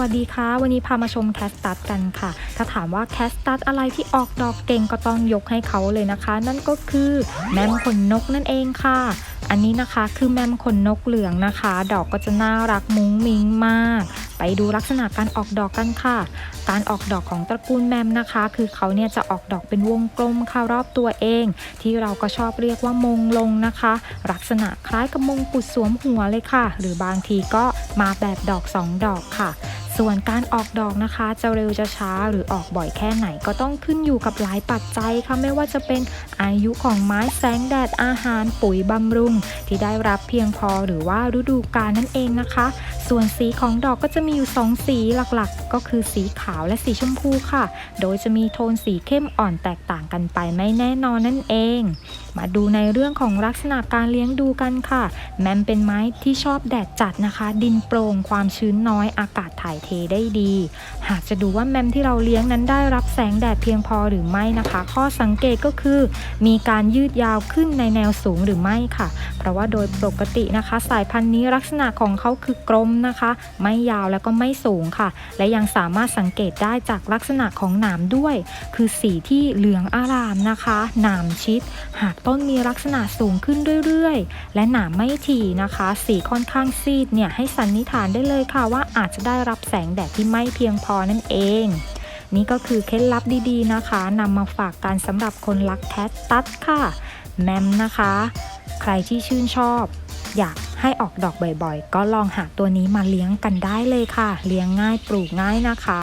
วัสดีค่ะ วันนี้พามาชมแคสตัสกันค่ะ ถ้าถามว่าแคสตัสอะไรที่ออกดอกเก่งก็ต้องยกให้เขาเลยนะคะ นั่นก็คือแมมขนนกนั่นเองค่ะ อันนี้นะคะคือแมมขนนกเหลืองนะคะ ดอกก็จะน่ารักมุ้งมิ้งมาก ไปดูลักษณะการออกดอกกันค่ะ การออกดอกของตระกูลแมมนะคะ คือเขาเนี่ยจะออกดอกเป็นวงกลมค่ะรอบตัวเอง ที่เราก็ชอบเรียกว่ามงลงนะคะ ลักษณะคล้ายกับมงกุฎสวมหัวเลยค่ะ หรือบางทีก็มาแบบดอกสองดอกค่ะ ส่วนการออกดอกนะคะ จะเร็วจะช้าหรือออกบ่อยแค่ไหนก็ต้องขึ้นอยู่กับหลายปัจจัยค่ะไม่ว่าจะเป็นอายุของไม้แสงแดดอาหารปุ๋ยบำรุง ที่ได้รับเพียงพอหรือว่าฤดูกาลนั่นเองนะคะส่วนสีของดอกก็จะมีอยู่ 2 สีหลักๆ ก็คือสีขาวและสีชมพูค่ะ โดยจะมีโทนสีเข้มอ่อนแตกต่างกันไปไม่แน่นอนนั่นเอง มาดูในเรื่องของลักษณะการเลี้ยงดูกันค่ะ แมมเป็นไม้ที่ชอบแดดจัดนะคะ ดินโปร่งความชื้นน้อยอากาศถ่ายเทได้ดี หากจะดูว่าแมมที่เราเลี้ยงนั้นได้รับแสงแดดเพียงพอหรือไม่นะคะ ข้อสังเกตก็คือ มีการยืดยาวขึ้นในแนวสูงหรือไม่ค่ะ เพราะว่าโดยปกตินะคะ สายพันธุ์นี้ลักษณะของเขาคือกลมนะคะ ไม่ยาวแล้วก็ไม่สูงค่ะ และยังสามารถสังเกตได้จากลักษณะของหนามด้วย คือสีที่เหลืองอารามนะคะหนามชิด หากต้นมีลักษณะสูงขึ้นเรื่อยๆ และหนามไม่ถี่นะคะ สีค่อนข้างซีดเนี่ยให้สันนิษฐานได้เลยค่ะว่าอาจจะได้รับแสงแดดที่ไม่เพียงพอนั่นเองนี่ก็คือเคล็ดลับดีๆนะคะนำมาฝากกันสำหรับคนรักแคทตัสค่ะ แมมนะคะ ใครที่ชื่นชอบ อยาก ให้ออกดอกบ่อยๆ ก็ลองหาตัวนี้มาเลี้ยงกันได้เลยค่ะ เลี้ยงง่ายปลูกง่ายนะคะ